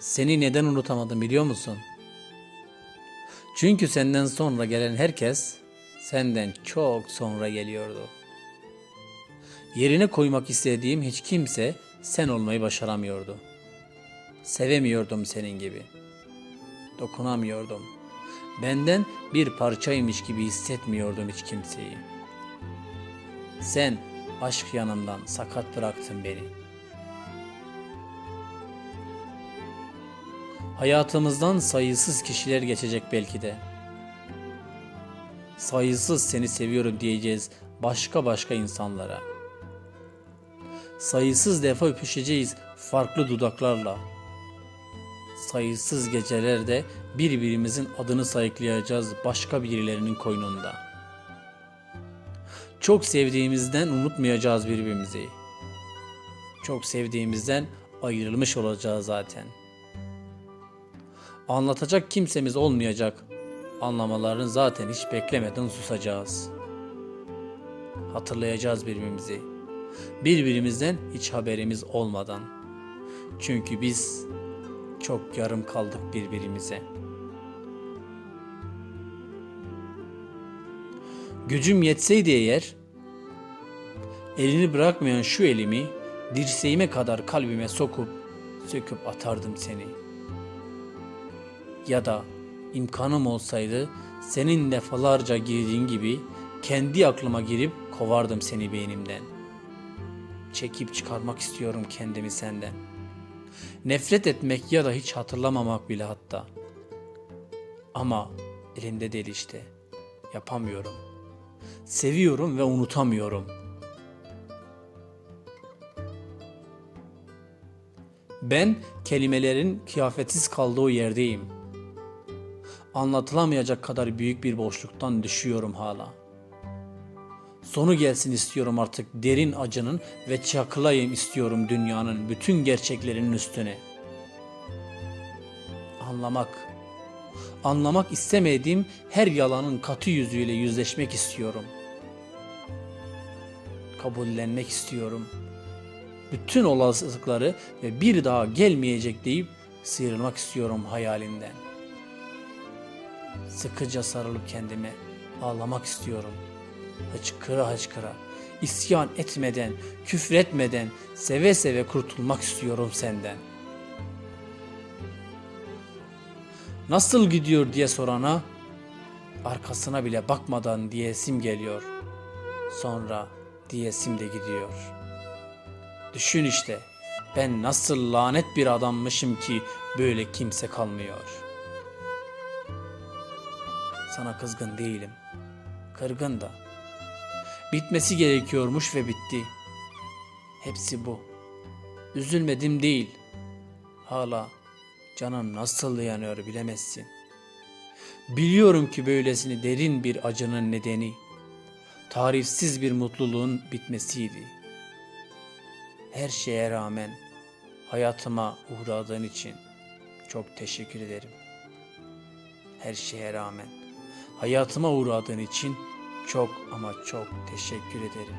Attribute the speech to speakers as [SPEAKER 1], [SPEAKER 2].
[SPEAKER 1] Seni neden unutamadım biliyor musun? Çünkü senden sonra gelen herkes senden çok sonra geliyordu. Yerine koymak istediğim hiç kimse sen olmayı başaramıyordu. Sevemiyordum senin gibi. Dokunamıyordum. Benden bir parçaymış gibi hissetmiyordum hiç kimseyi. Sen aşk yanımdan sakat bıraktın beni. Hayatımızdan sayısız kişiler geçecek belki de. Sayısız seni seviyorum diyeceğiz başka başka insanlara. Sayısız defa öpüşeceğiz farklı dudaklarla. Sayısız gecelerde birbirimizin adını sayıklayacağız başka birilerinin koynunda. Çok sevdiğimizden unutmayacağız birbirimizi. Çok sevdiğimizden ayrılmış olacağız zaten. Anlatacak kimsemiz olmayacak. Anlamalarını zaten hiç beklemeden susacağız. Hatırlayacağız birbirimizi. Birbirimizden hiç haberimiz olmadan. Çünkü biz çok yarım kaldık birbirimize. Gücüm yetseydi eğer, elini bırakmayan şu elimi dirseğime kadar kalbime sokup söküp atardım seni. Ya da imkanım olsaydı senin defalarca girdiğin gibi kendi aklıma girip kovardım seni beynimden. Çekip çıkarmak istiyorum kendimi senden. Nefret etmek ya da hiç hatırlamamak bile hatta. Ama elimde değil işte. Yapamıyorum. Seviyorum ve unutamıyorum. Ben kelimelerin kıyafetsiz kaldığı yerdeyim. Anlatılamayacak kadar büyük bir boşluktan düşüyorum hala. Sonu gelsin istiyorum artık derin acının ve çakılayım istiyorum dünyanın bütün gerçeklerinin üstüne. Anlamak, anlamak istemediğim her yalanın katı yüzüyle yüzleşmek istiyorum. Kabullenmek istiyorum. Bütün olasılıkları ve bir daha gelmeyecek deyip sıyrılmak istiyorum hayalinden. Sıkıca sarılıp kendime ağlamak istiyorum. Hıçkıra hıçkıra, isyan etmeden, küfretmeden, seve seve kurtulmak istiyorum senden. Nasıl gidiyor diye sorana, arkasına bile bakmadan diyesim geliyor. Sonra diyesim de gidiyor. Düşün işte, ben nasıl lanet bir adammışım ki böyle kimse kalmıyor.'' Sana kızgın değilim. Kırgın da. Bitmesi gerekiyormuş ve bitti. Hepsi bu. Üzülmedim değil. Hala canın nasıl yanıyor bilemezsin. Biliyorum ki böylesini derin bir acının nedeni tarifsiz bir mutluluğun bitmesiydi. Her şeye rağmen hayatıma uğradığın için çok teşekkür ederim. Her şeye rağmen hayatıma uğradığın için çok ama çok teşekkür ederim.